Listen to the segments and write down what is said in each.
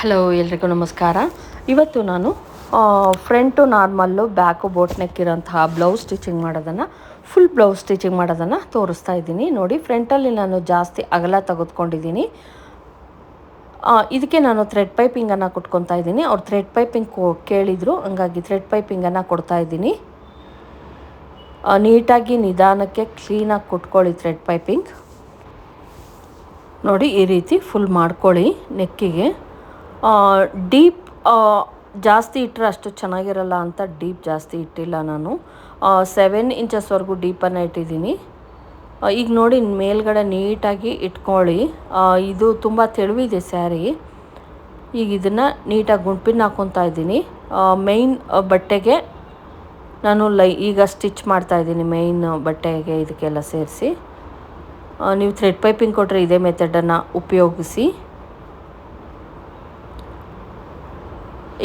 Hello ಎಲ್ರಿಗೂ ನಮಸ್ಕಾರ. ಇವತ್ತು ನಾನು front normal back boat neck ಇರೋಂತಹ blouse stitching ಮಾಡೋದನ್ನು ಫುಲ್ ಬ್ಲೌಸ್ ಸ್ಟಿಚಿಂಗ್ ಮಾಡೋದನ್ನು ತೋರಿಸ್ತಾ ಇದ್ದೀನಿ. ನೋಡಿ ಫ್ರಂಟಲ್ಲಿ ನಾನು ಜಾಸ್ತಿ ಅಗಲ ತೆಗೆದುಕೊಂಡಿದ್ದೀನಿ. ಇದಕ್ಕೆ ನಾನು ಥ್ರೆಡ್ ಪೈಪಿಂಗನ್ನು ಕೊಟ್ಕೊತಾ ಇದ್ದೀನಿ. ಅವ್ರು ಥ್ರೆಡ್ ಪೈಪಿಂಗ್ ಕೇಳಿದರು, ಹಂಗಾಗಿ ಥ್ರೆಡ್ ಪೈಪಿಂಗನ್ನು ಕೊಡ್ತಾ ಇದ್ದೀನಿ. ನೀಟಾಗಿ ನಿಧಾನಕ್ಕೆ ಕ್ಲೀನಾಗಿ ಕೊಟ್ಕೊಳ್ಳಿ ಥ್ರೆಡ್ ಪೈಪಿಂಗ್ ನೋಡಿ, ಈ ರೀತಿ ಫುಲ್ ಮಾಡ್ಕೊಳ್ಳಿ ನೆಕ್ಕಿಗೆ ಡೀಪ್ ಜಾಸ್ತಿ ಇಟ್ಟರೆ ಅಷ್ಟು ಚೆನ್ನಾಗಿರಲ್ಲ ಅಂತ ಡೀಪ್ ಜಾಸ್ತಿ ಇಟ್ಟಿಲ್ಲ ನಾನು. ಸೆವೆನ್ ಇಂಚಸ್ವರೆಗೂ ಡೀಪನ್ನು ಇಟ್ಟಿದ್ದೀನಿ. ಈಗ ನೋಡಿ, ಮೇಲ್ಗಡೆ ನೀಟಾಗಿ ಇಟ್ಕೊಳ್ಳಿ. ಇದು ತುಂಬ ತೆಳುವಿದೆ ಸ್ಯಾರಿ. ಈಗ ಇದನ್ನು ನೀಟಾಗಿ ಗುಂಪಿನ ಹಾಕ್ಕೊತಾ ಇದ್ದೀನಿ. ಮೇಯ್ನ್ ಬಟ್ಟೆಗೆ ನಾನು ಲೈ, ಈಗ ಸ್ಟಿಚ್ ಮಾಡ್ತಾ ಇದ್ದೀನಿ ಮೇಯ್ನ್ ಬಟ್ಟೆಗೆ ಇದಕ್ಕೆಲ್ಲ ಸೇರಿಸಿ. ನೀವು ಥ್ರೆಡ್ ಪೈಪಿಂಗ್ ಕೊಟ್ಟರೆ ಇದೇ ಮೆಥಡನ್ನು ಉಪಯೋಗಿಸಿ.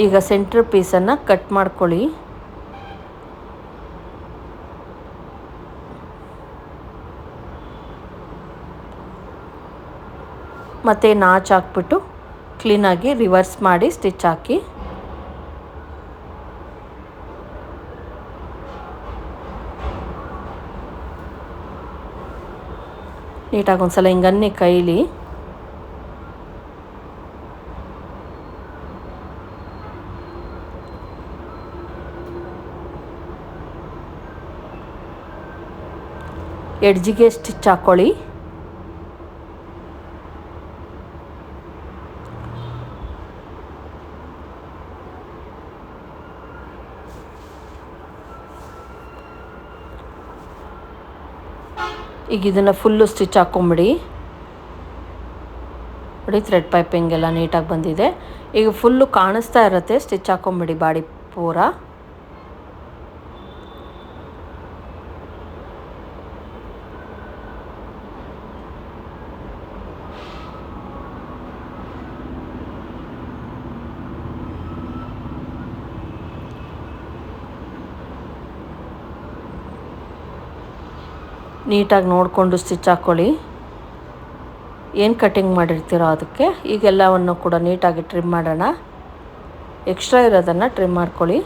ಈಗ ಸೆಂಟ್ರ್ ಪೀಸನ್ನು ಕಟ್ ಮಾಡ್ಕೊಳ್ಳಿ. ಮತ್ತು ನಾಚ್ ಹಾಕ್ಬಿಟ್ಟು ಕ್ಲೀನಾಗಿ ರಿವರ್ಸ್ ಮಾಡಿ ಸ್ಟಿಚ್ ಹಾಕಿ. ನೀಟಾಗಿ ಒಂದ್ಸಲ ಹಿಂಗನ್ನೇ ಕೈಲಿ. ಎಡ್ಜಿಗೆ ಸ್ಟಿಚ್ ಹಾಕ್ಕೊಳ್ಳಿ ಈಗ ಇದನ್ನು ಫುಲ್ಲು ಸ್ಟಿಚ್ ಹಾಕ್ಕೊಂಬಿಡಿ ನೋಡಿ ಥ್ರೆಡ್ ಪೈಪಿಂಗ್ ಎಲ್ಲ ನೀಟಾಗಿ ಬಂದಿದೆ. ಈಗ ಫುಲ್ಲು ಕಾಣಿಸ್ತಾ ಇರುತ್ತೆ ಸ್ಟಿಚ್ ಹಾಕ್ಕೊಂಬಿಡಿ ಬಾಡಿ ಪೂರ. ನೀಟಾಗಿ ನೋಡಿಕೊಂಡು ಸ್ಟಿಚ್ ಹಾಕ್ಕೊಳ್ಳಿ. ಏನು ಕಟ್ಟಿಂಗ್ ಮಾಡಿರ್ತೀರೋ ಅದಕ್ಕೆ ಈಗೆಲ್ಲವನ್ನು ಕೂಡ ನೀಟಾಗಿ ಟ್ರಿಮ್ ಮಾಡೋಣ. ಎಕ್ಸ್ಟ್ರಾ ಇರೋದನ್ನು ಟ್ರಿಮ್ ಮಾಡ್ಕೊಳ್ಳಿ.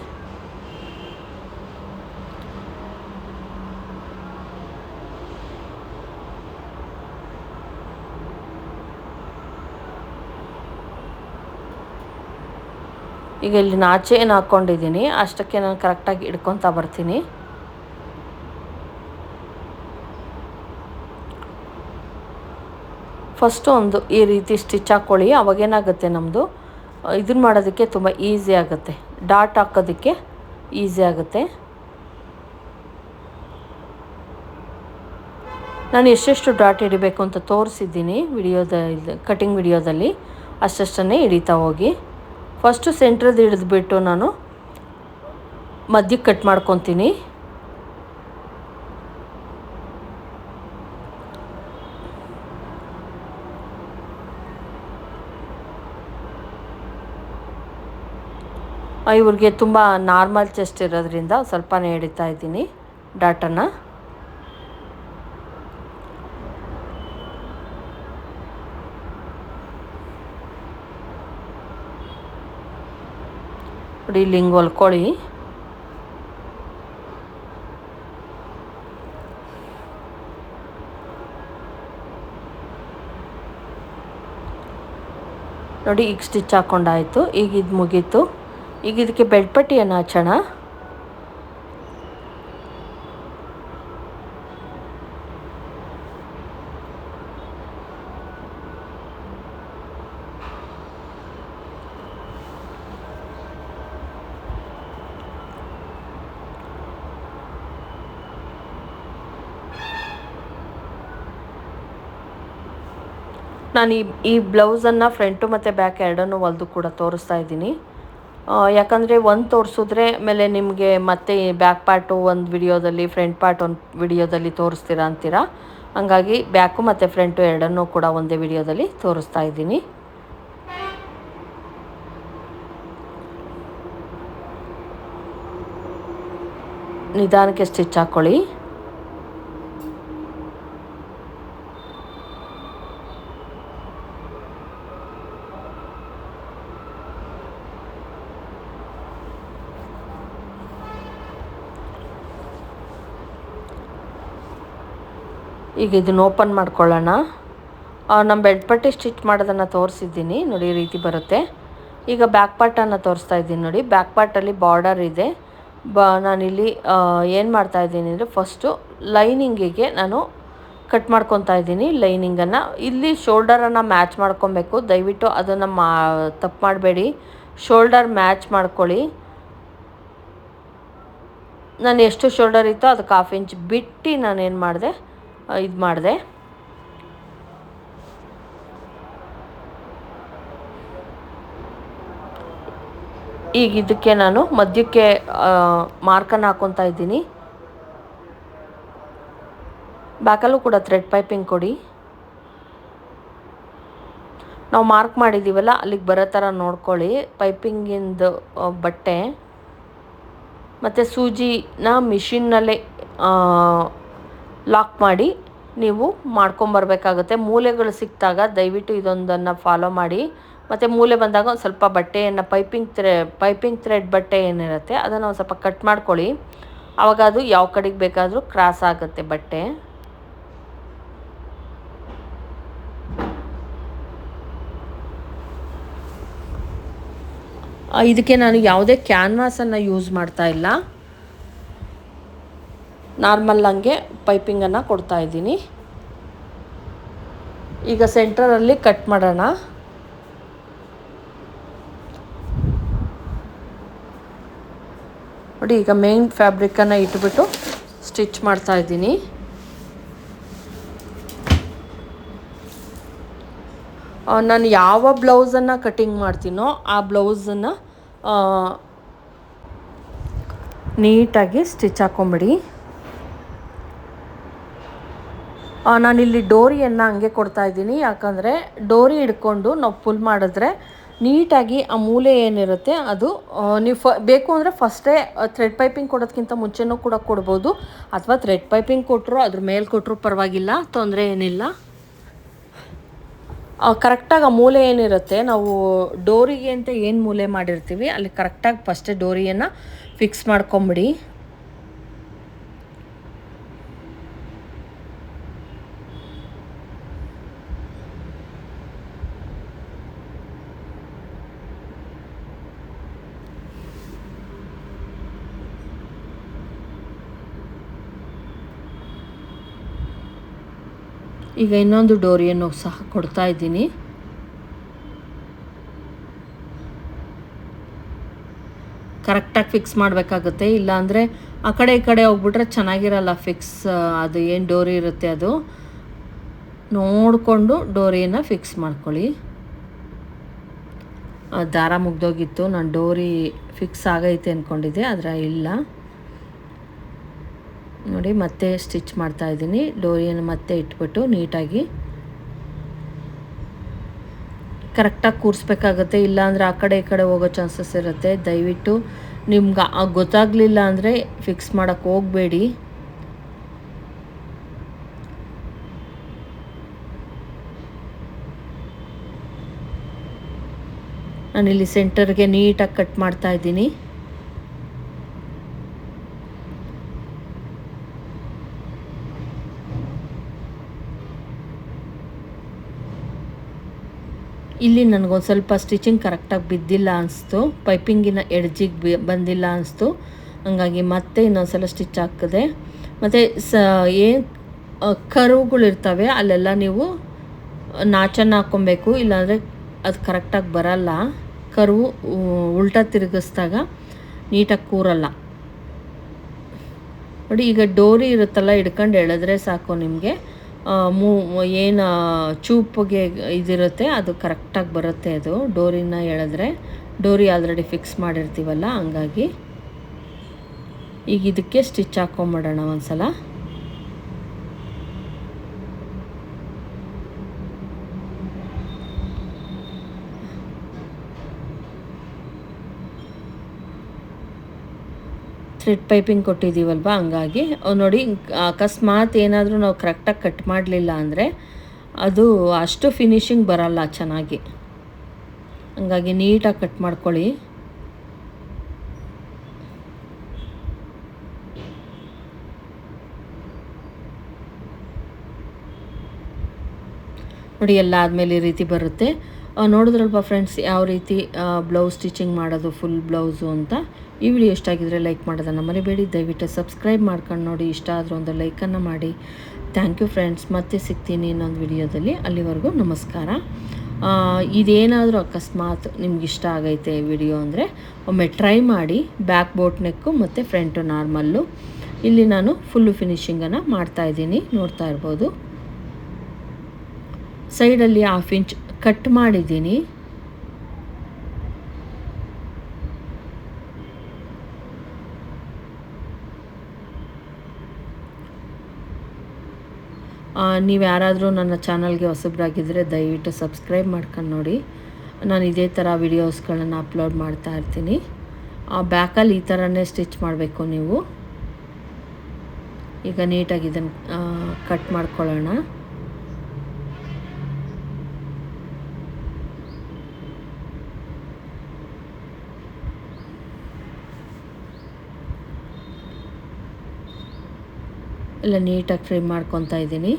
ಈಗ ಇಲ್ಲಿ ನಾಚೆ ಏನು ಹಾಕ್ಕೊಂಡಿದ್ದೀನಿ. ಅಷ್ಟಕ್ಕೆ ನಾನು ಕರೆಕ್ಟಾಗಿ ಹಿಡ್ಕೊತಾ ಬರ್ತೀನಿ. ಫಸ್ಟು ಒಂದು ಈ ರೀತಿ ಸ್ಟಿಚ್ ಹಾಕ್ಕೊಳ್ಳಿ ಅವಾಗೇನಾಗುತ್ತೆ ನಮ್ಮದು ಇದನ್ನ ಮಾಡೋದಕ್ಕೆ ತುಂಬ ಈಸಿ ಆಗುತ್ತೆ. ಡಾಟ್ ಹಾಕೋದಕ್ಕೆ ಈಸಿ ಆಗುತ್ತೆ. ನಾನು ಎಷ್ಟೆಷ್ಟು ಡಾಟ್ ಹಿಡಿಬೇಕು ಅಂತ ತೋರಿಸಿದ್ದೀನಿ ವಿಡಿಯೋದ ಕಟಿಂಗ್ ವಿಡಿಯೋದಲ್ಲಿ. ಅಷ್ಟಷ್ಟನ್ನೇ ಹಿಡಿತಾ ಹೋಗಿ. ಫಸ್ಟು ಸೆಂಟ್ರದ್ದು ಹಿಡಿದ್ಬಿಟ್ಟು ನಾನು ಮಧ್ಯಕ್ಕೆ ಕಟ್ ಮಾಡ್ಕೊತೀನಿ. ಇವ್ರಿಗೆ ತುಂಬ ನಾರ್ಮಲ್ ಚೆಸ್ಟ್ ಇರೋದ್ರಿಂದ ಸ್ವಲ್ಪನೇ ಹಿಡಿತಾ ಇದ್ದೀನಿ ಡಾಟನ್ನು ನೋಡಿ, ಇಲ್ಲಿ ಹಿಂಗೆ ಹೊಲ್ಕೊಳ್ಳಿ. ನೋಡಿ, ಈಗ ಸ್ಟಿಚ್ ಹಾಕ್ಕೊಂಡಾಯಿತು ಈಗ ಇದು ಮುಗೀತು. ಈಗ ಇದಕ್ಕೆ ಬೆಳ್ಪಟ್ಟಿಯನ್ನು ಹಚ್ಚೋಣ? ನಾನು ಈ ಈ ಬ್ಲೌಸನ್ನು ಫ್ರಂಟು ಮತ್ತು ಬ್ಯಾಕ್ ಎರಡನ್ನೂ ಹೊಲ್ದು ಕೂಡ ತೋರಿಸ್ತಾ ಇದ್ದೀನಿ. ಯಾಕಂದರೆ ಒಂದು ತೋರಿಸಿದ್ರೆ ಆಮೇಲೆ ನಿಮಗೆ ಮತ್ತೆ ಬ್ಯಾಕ್ ಪಾರ್ಟು ಒಂದು ವಿಡಿಯೋದಲ್ಲಿ ಫ್ರಂಟ್ ಪಾರ್ಟ್ ಒಂದು ವಿಡಿಯೋದಲ್ಲಿ ತೋರಿಸ್ತೀರಾ ಅಂತೀರಾ? ಹಂಗಾಗಿ ಬ್ಯಾಕು ಮತ್ತು ಫ್ರಂಟು ಎರಡನ್ನೂ ಕೂಡ ಒಂದೇ ವಿಡಿಯೋದಲ್ಲಿ ತೋರಿಸ್ತಾ ಇದ್ದೀನಿ. ನಿಧಾನಕ್ಕೆ ಸ್ಟಿಚ್ ಹಾಕ್ಕೊಳ್ಳಿ ಈಗ ಇದನ್ನು ಓಪನ್ ಮಾಡ್ಕೊಳ್ಳೋಣ. ನಮ್ಮ ಬೆಡ್ಪಟ್ಟಿ ಸ್ಟಿಚ್ ಮಾಡೋದನ್ನು ತೋರಿಸಿದ್ದೀನಿ. ನೋಡಿ, ಈ ರೀತಿ ಬರುತ್ತೆ. ಈಗ ಬ್ಯಾಕ್ ಪಾರ್ಟನ್ನು ತೋರಿಸ್ತಾ ಇದ್ದೀನಿ ನೋಡಿ. ಬ್ಯಾಕ್ ಪಾರ್ಟಲ್ಲಿ ಬಾರ್ಡರ್ ಇದೆ. ಬ, ನಾನಿಲ್ಲಿ ಏನು ಮಾಡ್ತಾ ಇದ್ದೀನಿ ಅಂದರೆ ಫಸ್ಟು ಲೈನಿಂಗಿಗೆ ನಾನು ಕಟ್ ಮಾಡ್ಕೊತಾ ಇದ್ದೀನಿ ಲೈನಿಂಗನ್ನು ಇಲ್ಲಿ ಶೋಲ್ಡರನ್ನು ಮ್ಯಾಚ್ ಮಾಡ್ಕೊಬೇಕು. ದಯವಿಟ್ಟು ಅದನ್ನು ಮಾ, ತಪ್ಪು ಮಾಡಬೇಡಿ. ಶೋಲ್ಡರ್ ಮ್ಯಾಚ್ ಮಾಡ್ಕೊಳ್ಳಿ. ನಾನು ಎಷ್ಟು ಶೋಲ್ಡರ್ ಇತ್ತೋ ಅದಕ್ಕೆ ಹಾಫ್ ಇಂಚ್ ಬಿಟ್ಟು ನಾನೇನು ಮಾಡಿದೆ ಇದು ಮಾಡಿದೆ. ಈಗ ಇದಕ್ಕೆ ನಾನು ಮಧ್ಯಕ್ಕೆ ಮಾರ್ಕನ್ನು ಹಾಕ್ಕೊತಾ ಇದ್ದೀನಿ. ಬ್ಯಾಕಲ್ಲೂ ಕೂಡ ಥ್ರೆಡ್ ಪೈಪಿಂಗ್ ಕೊಡಿ. ನಾವು ಮಾರ್ಕ್ ಮಾಡಿದ್ದೀವಲ್ಲ ಅಲ್ಲಿಗೆ ಬರೋ ಥರ ನೋಡ್ಕೊಳ್ಳಿ. ಪೈಪಿಂಗಿಂದು ಬಟ್ಟೆ. ಮತ್ತು ಸೂಜಿನ ಮಿಷಿನ್ನಲ್ಲೇ ಲಾಕ್ ಮಾಡಿ ನೀವು ಮಾಡ್ಕೊಂಬರ್ಬೇಕಾಗುತ್ತೆ. ಮೂಲೆಗಳು ಸಿಕ್ಕಿದಾಗ ದಯವಿಟ್ಟು ಇದೊಂದನ್ನು ಫಾಲೋ ಮಾಡಿ. ಮತ್ತು ಮೂಲೆ ಬಂದಾಗ ಒಂದು ಸ್ವಲ್ಪ ಬಟ್ಟೆಯನ್ನು ಪೈಪಿಂಗ್ ಥ್ರೆ, ಪೈಪಿಂಗ್ ಥ್ರೆಡ್ ಬಟ್ಟೆ ಏನಿರುತ್ತೆ ಅದನ್ನು ಒಂದು ಸ್ವಲ್ಪ ಕಟ್ ಮಾಡ್ಕೊಳ್ಳಿ. ಆವಾಗ ಅದು ಯಾವ ಕಡೆಗೆ ಬೇಕಾದರೂ ಕ್ರಾಸ್ ಆಗುತ್ತೆ ಬಟ್ಟೆ. ಇದಕ್ಕೆ ನಾನು ಯಾವುದೇ ಕ್ಯಾನ್ವಾಸನ್ನು ಯೂಸ್ ಮಾಡ್ತಾ ಇಲ್ಲ. ನಾರ್ಮಲ್ ಹಂಗೆ ಪೈಪಿಂಗನ್ನು ಕೊಡ್ತಾ ಇದ್ದೀನಿ. ಈಗ ಸೆಂಟ್ರಲ್ಲಿ ಕಟ್ ಮಾಡೋಣ. ನೋಡಿ, ಈಗ ಮೇನ್ ಫ್ಯಾಬ್ರಿಕ್ಕನ್ನು ಇಟ್ಬಿಟ್ಟು ಸ್ಟಿಚ್ ಮಾಡ್ತಾ ಇದ್ದೀನಿ. ನಾನು ಯಾವ ಬ್ಲೌಸನ್ನು ಕಟಿಂಗ್ ಮಾಡ್ತೀನೋ ಆ ಬ್ಲೌಸನ್ನು ನೀಟಾಗಿ ಸ್ಟಿಚ್ ಹಾಕ್ಕೊಂಬಿಡಿ ನಾನಿಲ್ಲಿ ಡೋರಿಯನ್ನು ಹಂಗೆ ಕೊಡ್ತಾ ಇದ್ದೀನಿ. ಯಾಕಂದರೆ ಡೋರಿ ಹಿಡ್ಕೊಂಡು ನಾವು ಪುಲ್ ಮಾಡಿದ್ರೆ ನೀಟಾಗಿ ಆ ಮೂಲೆ ಏನಿರುತ್ತೆ ಅದು ನೀವು ಫ, ಬೇಕು ಅಂದರೆ ಫಸ್ಟೇ ಥ್ರೆಡ್ ಪೈಪಿಂಗ್ ಕೊಡೋದಕ್ಕಿಂತ ಮುಂಚೆನೂ ಕೂಡ ಕೊಡ್ಬೋದು. ಅಥವಾ ಥ್ರೆಡ್ ಪೈಪಿಂಗ್ ಕೊಟ್ಟರು ಅದ್ರ ಮೇಲೆ ಕೊಟ್ಟರು ಪರವಾಗಿಲ್ಲ, ತೊಂದರೆ ಏನಿಲ್ಲ. ಕರೆಕ್ಟಾಗಿ ಆ ಮೂಲೆ ಏನಿರುತ್ತೆ, ನಾವು ಡೋರಿಗೆ ಅಂತ ಏನು ಮೂಲೆ ಮಾಡಿರ್ತೀವಿ, ಅಲ್ಲಿ ಕರೆಕ್ಟಾಗಿ ಫಸ್ಟೇ ಡೋರಿಯನ್ನು ಫಿಕ್ಸ್ ಮಾಡ್ಕೊಂಬಿಡಿ. ಈಗ ಇನ್ನೊಂದು ಡೋರಿಯನ್ನು ಸಹ ಕೊಡ್ತಾ ಇದ್ದೀನಿ. ಕರೆಕ್ಟಾಗಿ ಫಿಕ್ಸ್ ಮಾಡಬೇಕಾಗುತ್ತೆ. ಇಲ್ಲಾಂದರೆ ಆ ಕಡೆ ಈ ಕಡೆ ಹೋಗ್ಬಿಟ್ರೆ ಚೆನ್ನಾಗಿರಲ್ಲ ಫಿಕ್ಸ್ ಅದು ಏನು ಡೋರಿ ಇರುತ್ತೆ ಅದು. ನೋಡಿಕೊಂಡು ಡೋರಿಯನ್ನು ಫಿಕ್ಸ್ ಮಾಡ್ಕೊಳ್ಳಿ. ದಾರ ಮುಗ್ದೋಗಿತ್ತು. ನಾನು ಡೋರಿ ಫಿಕ್ಸ್ ಆಗೈತೆ ಅಂದ್ಕೊಂಡಿದ್ದೆ ಆದರೆ ಇಲ್ಲ. ನೋಡಿ ಮತ್ತೆ ಸ್ಟಿಚ್ ಮಾಡ್ತಾ ಇದ್ದೀನಿ. ಡೋರಿಯನ್ನು ಮತ್ತೆ ಇಟ್ಬಿಟ್ಟು ನೀಟಾಗಿ ಕರೆಕ್ಟಾಗಿ ಕೂರಿಸ್ಬೇಕಾಗತ್ತೆ. ಇಲ್ಲಾಂದರೆ ಆ ಕಡೆ ಈ ಕಡೆ ಹೋಗೋ ಚಾನ್ಸಸ್ ಇರುತ್ತೆ. ದಯವಿಟ್ಟು ನಿಮ್ಗೆ ಗೊತ್ತಾಗಲಿಲ್ಲ ಅಂದರೆ ಫಿಕ್ಸ್ ಮಾಡೋಕ್ಕೆ ಹೋಗಬೇಡಿ. ನಾನಿಲ್ಲಿ ಸೆಂಟರ್ಗೆ ನೀಟಾಗಿ ಕಟ್ ಮಾಡ್ತಾ ಇದ್ದೀನಿ. ಇಲ್ಲಿ ನನಗೊಂದು ಸ್ವಲ್ಪ ಸ್ಟಿಚಿಂಗ್ ಕರೆಕ್ಟಾಗಿ ಬಿದ್ದಿಲ್ಲ ಅನಿಸ್ತು. ಪೈಪಿಂಗಿನ ಎಡ್ಜಿಗೆ ಬಂದಿಲ್ಲ ಅನಿಸ್ತು. ಹಂಗಾಗಿ ಮತ್ತೆ ಇನ್ನೊಂದು ಸಲ ಸ್ಟಿಚ್ ಹಾಕಿದೆ. ಮತ್ತು ಸ ಏನು ಕರುಗಳಿರ್ತವೆ ಅಲ್ಲೆಲ್ಲ ನೀವು ನಾಚನ್ನು ಹಾಕ್ಕೊಬೇಕು. ಇಲ್ಲಾಂದರೆ ಅದು ಕರೆಕ್ಟಾಗಿ ಬರಲ್ಲ. ಕರು ಉಲ್ಟಾ ತಿರುಗಿಸ್ದಾಗ ನೀಟಾಗಿ ಕೂರಲ್ಲ. ನೋಡಿ, ಈಗ ಡೋರಿ ಇರುತ್ತಲ್ಲ, ಹಿಡ್ಕೊಂಡು ಎಳೆದ್ರೆ ಸಾಕು ನಿಮಗೆ. ಮೂ ಏನು ಚೂಪಿಗೆ ಇದಿರುತ್ತೆ, ಅದು ಕರೆಕ್ಟಾಗಿ ಬರುತ್ತೆ ಅದು. ಡೋರಿನ ಎಳೆದ್ರೆ, ಡೋರಿ ಆಲ್ರೆಡಿ ಫಿಕ್ಸ್ ಮಾಡಿರ್ತೀವಲ್ಲ, ಹಂಗಾಗಿ. ಈಗ ಇದಕ್ಕೆ ಸ್ಟಿಚ್ ಹಾಕೊಂಬಿಡೋಣ ಒಂದು ಸಲ ಥ್ರೆಡ್ ಪೈಪಿಂಗ್ ಕೊಟ್ಟಿದ್ದೀವಲ್ವ? ಹಂಗಾಗಿ ನೋಡಿ ಅಕಸ್ಮಾತ್ ಏನಾದರೂ ನಾವು ಕರೆಕ್ಟಾಗಿ ಕಟ್ ಮಾಡಲಿಲ್ಲ ಅಂದರೆ ಅದು ಅಷ್ಟು ಫಿನಿಶಿಂಗ್ ಬರಲ್ಲ ಚೆನ್ನಾಗಿ. ಹಂಗಾಗಿ ನೀಟಾಗಿ ಕಟ್ ಮಾಡ್ಕೊಳ್ಳಿ. ನೋಡಿ, ಎಲ್ಲ ಆದಮೇಲೆ ಈ ರೀತಿ ಬರುತ್ತೆ. ನೋಡಿದ್ರಲ್ವಾ ಫ್ರೆಂಡ್ಸ್ ಯಾವ ರೀತಿ ಬ್ಲೌಸ್ ಸ್ಟಿಚಿಂಗ್ ಮಾಡೋದು ಫುಲ್ ಬ್ಲೌಸು ಅಂತ? ಈ ವಿಡಿಯೋ ಇಷ್ಟ ಆಗಿದ್ರೆ ಲೈಕ್ ಮಾಡೋದನ್ನು ಮರಿಬೇಡಿ. ದಯವಿಟ್ಟು ಸಬ್ಸ್ಕ್ರೈಬ್ ಮಾಡ್ಕೊಂಡು ನೋಡಿ. ಇಷ್ಟ ಆದರೂ ಒಂದು ಲೈಕನ್ನು ಮಾಡಿ. ಥ್ಯಾಂಕ್ ಯು ಫ್ರೆಂಡ್ಸ್ ಮತ್ತೆ ಸಿಗ್ತೀನಿ ಇನ್ನೊಂದು ವಿಡಿಯೋದಲ್ಲಿ ಅಲ್ಲಿವರೆಗೂ ನಮಸ್ಕಾರ. ಇದೇನಾದರೂ ಅಕಸ್ಮಾತ್ ನಿಮ್ಗೆ ಇಷ್ಟ ಆಗೈತೆ ವಿಡಿಯೋ ಅಂದರೆ, ಒಮ್ಮೆ ಟ್ರೈ ಮಾಡಿ. ಬ್ಯಾಕ್ ಬೋಟ್ ನೆಕ್ಕು ಮತ್ತು ಫ್ರಂಟು ನಾರ್ಮಲ್ಲು ಇಲ್ಲಿ ನಾನು ಫುಲ್ಲು ಫಿನಿಶಿಂಗನ್ನು ಮಾಡ್ತಾಯಿದ್ದೀನಿ ನೋಡ್ತಾ ಇರ್ಬೋದು. ಸೈಡಲ್ಲಿ ಹಾಫ್ ಇಂಚ್ ಕಟ್ ಮಾಡಿದ್ದೀನಿ. ನೀವು ಯಾರಾದರೂ ನನ್ನ ಚಾನಲ್ಗೆ ಹೊಸಬ್ರಾಗಿದ್ದರೆ ದಯವಿಟ್ಟು ಸಬ್ಸ್ಕ್ರೈಬ್ ಮಾಡ್ಕೊಂಡು ನೋಡಿ. ನಾನು ಇದೇ ಥರ ವಿಡಿಯೋಸ್ಗಳನ್ನು ಅಪ್ಲೋಡ್ ಮಾಡ್ತಾ ಇರ್ತೀನಿ. ಆ, ಬ್ಯಾಕಲ್ಲಿ ಈ ಥರನೇ ಸ್ಟಿಚ್ ಮಾಡಬೇಕು ನೀವು. ಈಗ ನೀಟಾಗಿ ಇದನ್ನು ಕಟ್ ಮಾಡ್ಕೊಳ್ಳೋಣ. ಎಲ್ಲ ನೀಟಾಗಿ ಫ್ರೈ ಮಾಡ್ಕೊತಾ ಇದ್ದೀನಿ.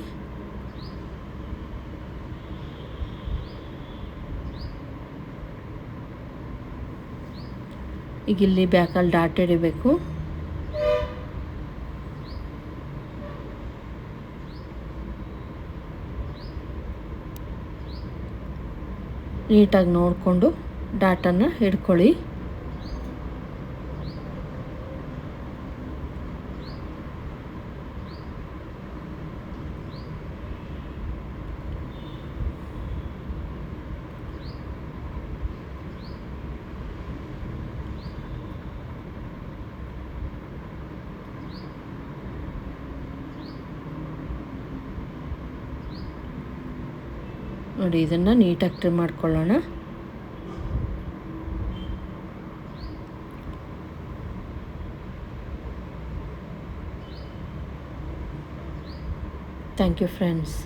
ಈಗ ಇಲ್ಲಿ ಬ್ಯಾಕಲ್ಲಿ ಡಾಟ್ ಹಿಡಿಬೇಕು ನೀಟಾಗಿ ನೋಡಿಕೊಂಡು ಡಾಟನ್ನು ಹಿಡ್ಕೊಳ್ಳಿ. ನೋಡಿ ಇದನ್ನು ನೀಟಾಗಿ ಟ್ರಿಮ್ ಮಾಡ್ಕೊಳ್ಳೋಣ. Thank you friends